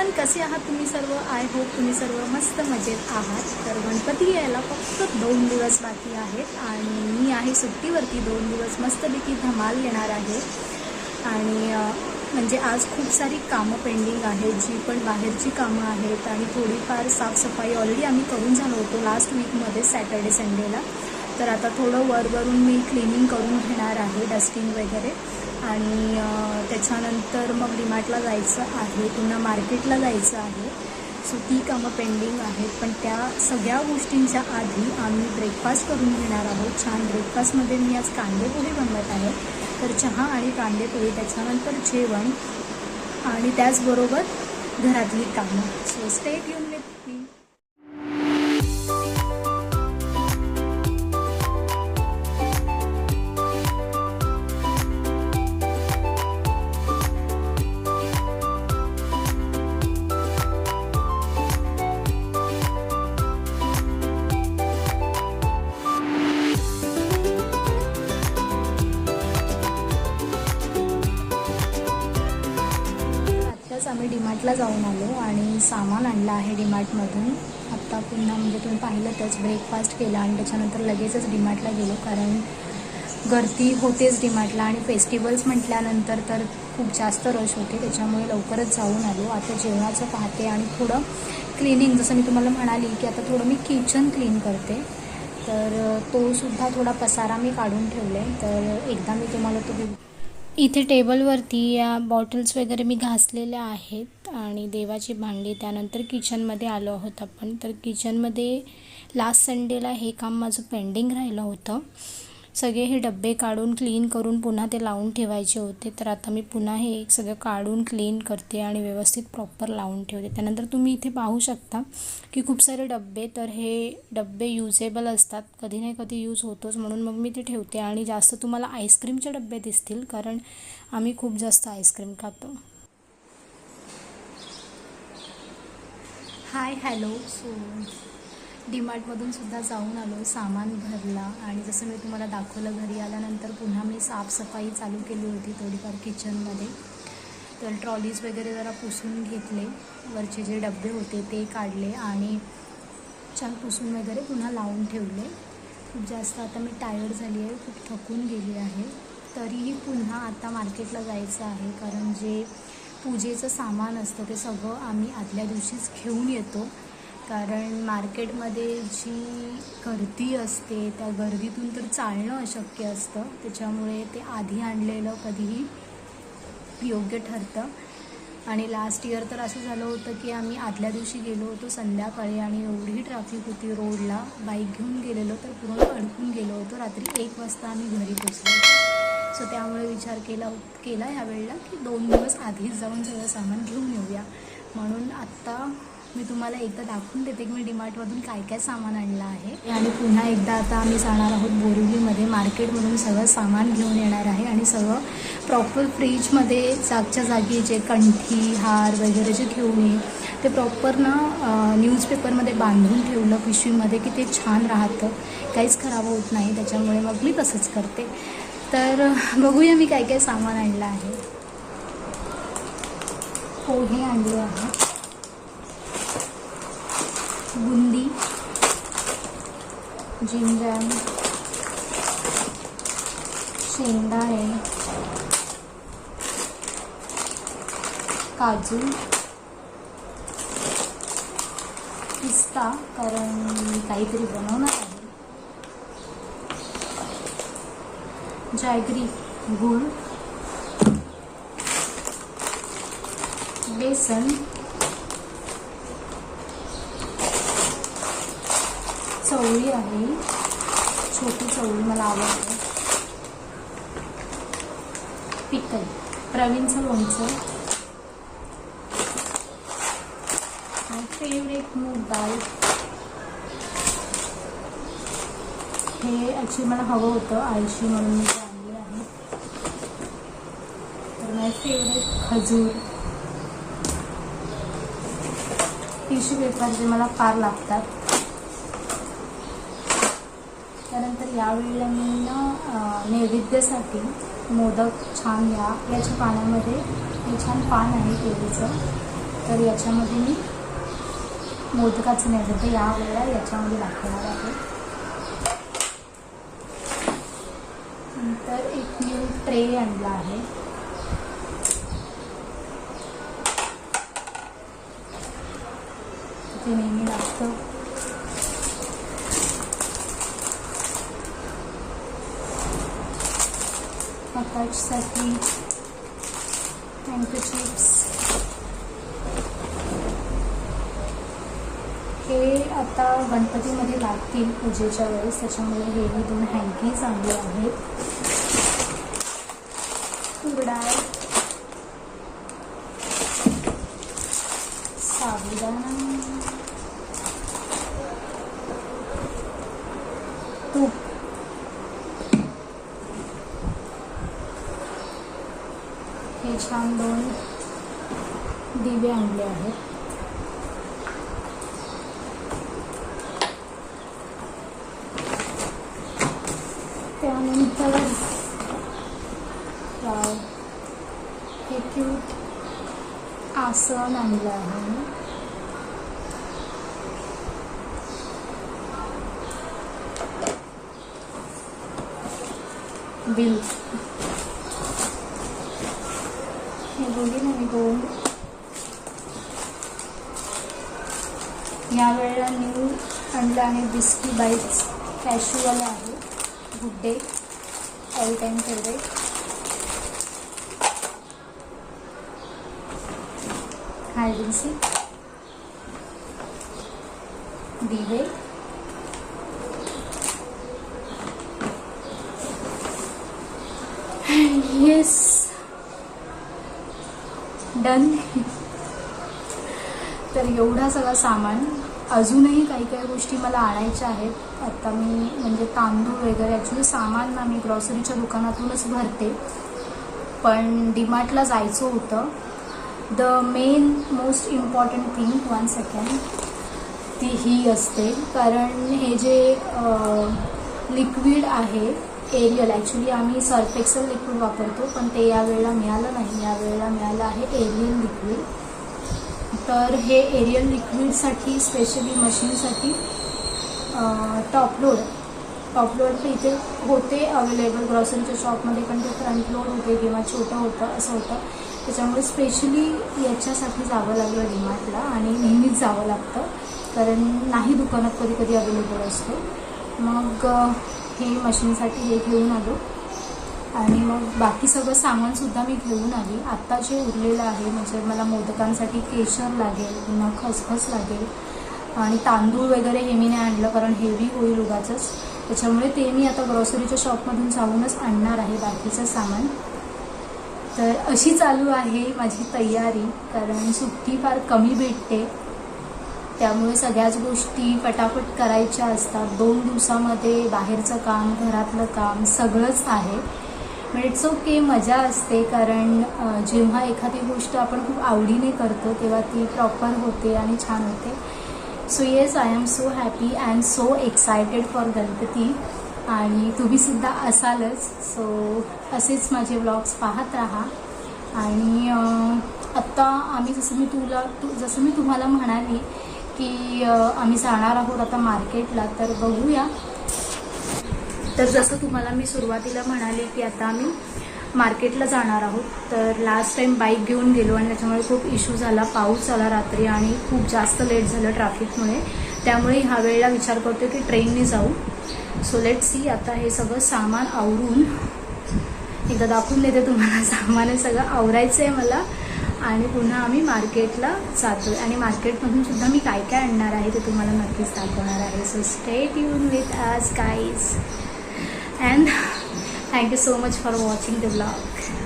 Everyone कसे आहात तुम्ही सर्व? आय होप तुम्ही सर्व मस्त मजेत आहात. तर गणपती यायला फक्त दोन दिवस बाकी आहेत आणि मी आहे सुट्टीवरती दोन दिवस मस्तपैकी धमाल येणार आहे. आणि म्हणजे आज खूप सारी कामं पेंडिंग आहेत. जी पण बाहेरची कामं आहेत आणि थोडीफार साफसफाई ऑलरेडी आम्ही करून झालो होतो लास्ट वीकमध्ये सॅटर्डे संडेला तर आता थोडं वरवरून मी क्लिनिंग करून घेणार आहे डस्टिंग वगैरे. आणि त्याच्यानंतर मग डिमार्टला जायचं आहे पुन्हा मार्केटला जायचं आहे. सो ती कामं पेंडिंग आहेत. पण त्या सगळ्या गोष्टींच्या आधी आम्ही ब्रेकफास्ट करून घेणार आहोत. छान ब्रेकफास्टमध्ये मी आज कांदेपोहे बनवत आहे. तर चहा आणि कांदेपोहे त्याच्यानंतर जेवण आणि त्याचबरोबर घरातली कामं. सो स्टेट येऊन आम्ही डीमार्टला जाऊन आलो आणि सामान आणलं आहे डीमार्टमधून. आत्ता पुन्हा म्हणजे तुम्ही पाहिलंतच ब्रेकफास्ट केला आणि त्याच्यानंतर लगेचच डीमार्टला गेलो कारण गर्दी होतेच डीमार्टला आणि फेस्टिवल्स म्हटल्यानंतर तर खूप जास्त रश होते त्याच्यामुळे लवकरच जाऊन आलो. आता जेवणाचं पाहते आणि थोडं क्लिनिंग जसं मी तुम्हाला म्हणाली की आता थोडं मी किचन क्लीन करते. तर तो सुद्धा थोडा पसारा मी काढून ठेवले तर एकदा मी तुम्हाला तो इथे टेबलवरती या बॉटल्स वगैरे मी घासलेल्या आहेत आणि देवाची भांडी त्यानंतर किचनमध्ये आलो आहोत आपण. तर किचनमध्ये लास्ट संडेला हे काम माझं पेंडिंग राहिलं होतं. सगळे हे डब्बे काढून क्लीन करून पुन्हा ते लावून ठेवायचे होते. तर आता मी पुन्हा हे सगळं काढून क्लीन करते आणि व्यवस्थित प्रॉपर लावून ठेवते. त्यानंतर तुम्ही इथे पाहू शकता की खूप सारे डब्बे तर हे डब्बे युजेबल असतात. कधी नाही कधी यूज होतोच. म्हणून मग मी ते ठेवते आणि जास्त तुम्हाला आईस्क्रीमचे डब्बे दिसतील कारण आम्ही खूप जास्त आईस्क्रीम खातो. हाय हॅलो सो डीमार्टमधून सुद्धा जाऊन आलो सामान भरला आणि जसं मी तुम्हाला दाखवलं घरी आल्यानंतर पुन्हा मी साफसफाई चालू केली होती थोडीफार किचनमध्ये. तर ट्रॉलीज वगैरे जरा पुसून घेतले वरचे जे डबे होते ते काढले आणि छान पुसून वगैरे पुन्हा लावून ठेवले. खूप जास्त आता मी टायर्ड झाली आहे खूप थकून गेली आहे. तरीही पुन्हा आता मार्केटला जायचं आहे कारण जे पूजेचं सामान असतं ते सगळं आम्ही आदल्या दिवशीच घेऊन येतो. कारण मार्केटमध्ये जी गर्दी असते त्या गर्दीतून तर चालणं अशक्य असतं. त्याच्यामुळे ते आधी आणलेलं कधीही योग्य ठरतं. आणि लास्ट इयर तर असं झालं होतं की आम्ही आदल्या दिवशी गेलो होतो संध्याकाळी आणि एवढी ट्रॅफिक होती रोडला बाईक घेऊन गेलेलो तर पूर्ण अडकून गेलो होतो. रात्री एक वाजता आम्ही घरी पोचलो सो त्यामुळे विचार केला केला ह्या की दोन दिवस आधीच जाऊन सगळं सामान घेऊन येऊया. म्हणून आत्ता मी तुम्हाला एकदा दाखवून देते की मी डिमार्टमधून काय काय सामान आणलं आहे. आणि पुन्हा एकदा आता आम्ही जाणार आहोत बोरिवलीमध्ये. मार्केटमधून सगळं सामान घेऊन येणार आहे आणि सगळं प्रॉपर फ्रीजमध्ये जागच्या जागी जे कंठी हार वगैरे जे घेऊन ये ते प्रॉपर ना न्यूजपेपरमध्ये बांधून ठेवलं पिशवीमध्ये की ते छान राहतं. काहीच खराब होत नाही. त्याच्यामुळे मग मी तसंच करते. तर बघूया मी काय काय सामान आणलं आहे. हो, पोहे आणले आहे. बुंदी जिंजर शेंगदाणे काजू पिस्ता कारण मी काहीतरी बनवणार आहे. जॅगरी गुळ बेसन चवळी आहे. छोटी चवळी मला आवडते. पिकल प्रवीणचं लोणचं. माय फेवरेट मूग डाळ. हे ॲक्च्युली मला हवं होतं आळशी म्हणून मी ते आहे. तर माय फेवरेट खजूर. टिश्यू पेपर जे मला फार लागतात. त्यानंतर यावेळेला मी ना नैवेद्यासाठी मोदक छान या याच्या पाण्यामध्ये हे छान पान आहे केळीचं. तर याच्यामध्ये मी मोदकाचं नाही तर यावेळेला याच्यामध्ये दाखवणार आहे. नंतर एक न्यू ट्रे आणला आहे. ते नेहमी लागतं. मकाजसाठी टँको चिप्स हे आता गणपतीमध्ये लागतील पूजेच्या वेळेस त्याच्यामुळे हे दोन हँकी चांगले आहेत. हे छान दोन दिवे आणले आहेत. त्यानंतर वाव हे क्यूट आसन आणलं आहे. बिल हे बोलली ना मी दोन या वेळेला न्यू आणलं आहे. बिस्की बाईट्स कॅशुअल आहे Good Day all time favourite हायडिसी दिवे येस डन तर एवढा सगळा सामान. अजूनही काही काही गोष्टी मला आणायच्या आहेत. आता मी म्हणजे तांदूळ वगैरे ॲक्च्युली सामान ना मी ग्रॉसरीच्या दुकानातूनच भरते. पण डीमार्टला जायचं होतं. The main most important thing one second ती ही असते. कारण हे जे लिक्विड आहे एरियल ॲक्च्युली आम्ही सर्फ एक्सेल लिक्विड वापरतो पण ते यावेळेला मिळालं नाही. यावेळेला मिळालं आहे एरियल लिक्विड तर हे एरियल लिक्विडसाठी स्पेशली मशीनसाठी टॉप लोड टॉप लोड तर इथे होते अवेलेबल ग्रॉसरीच्या शॉपमध्ये पण ते फ्रंट लोड होते किंवा छोटं होतं असं होतं. त्याच्यामुळे स्पेशली याच्यासाठी जावं लागलं डिमार्टला आणि नेहमीच जावं लागतं. कारण नाही दुकानात कधी कधी अवेलेबल असतो. मग हे मशीनसाठी हे घेऊन आलो. आणि मग बाकी सगळं सामानसुद्धा मी घेऊन आली. आत्ता जे उरलेलं आहे म्हणजे मला मोदकांसाठी केशर लागेल पुन्हा खसखस लागेल आणि तांदूळ वगैरे हे मी नाही आणलं कारण हेवी होईल उगाचंच. त्याच्यामुळे ते मी आता ग्रॉसरीच्या शॉपमधून जाऊनच आणणार आहे बाकीचं सामान. तर अशी चालू आहे माझी तयारी. कारण सुट्टी फार कमी भेटते. त्यामुळे सगळ्याच गोष्टी पटापट करायच्या असतात. दोन दिवसामध्ये बाहेरचं काम घरातलं काम सगळंच आहे. पण इट्स ओके मजा असते कारण जेव्हा एखादी गोष्ट आपण खूप आवडीने करतो तेव्हा ती प्रॉपर होते आणि छान होते. So yes I am so happy and so excited for Ganpati आणि तुम्हीसुद्धा असालच. सो असेच माझे व्लॉग्स पाहत राहा. आणि आत्ता आम्ही जसं मी तुला तू जसं मी तुम्हाला म्हणाली की आम्ही जाणार आहोत आता मार्केटला तर बघूया. तर जसं तुम्हाला मी सुरुवातीला म्हणाले की आता आम्ही मार्केटला जाणार आहोत तर लास्ट टाइम बाईक घेऊन गेलो आणि त्याच्यामुळे खूप इश्यू झाला पाऊस झाला रात्री आणि खूप जास्त लेट झालं ट्रॅफिकमुळे त्यामुळे ह्या वेळेला विचार करतो की ट्रेनने जाऊ. सो लेट सी आता हे सगळं सामान आवरून एकदा दाखवून देते तुम्हाला सामान हे सगळं आवरायचं आहे मला. आणि पुन्हा आम्ही मार्केटला जातो आणि मार्केटमधून सुद्धा मी काय काय आणणार आहे ते तुम्हाला नक्कीच दाखवणार आहे. सो स्टे ट्यून विथ आज guys and thank you so much for watching the blog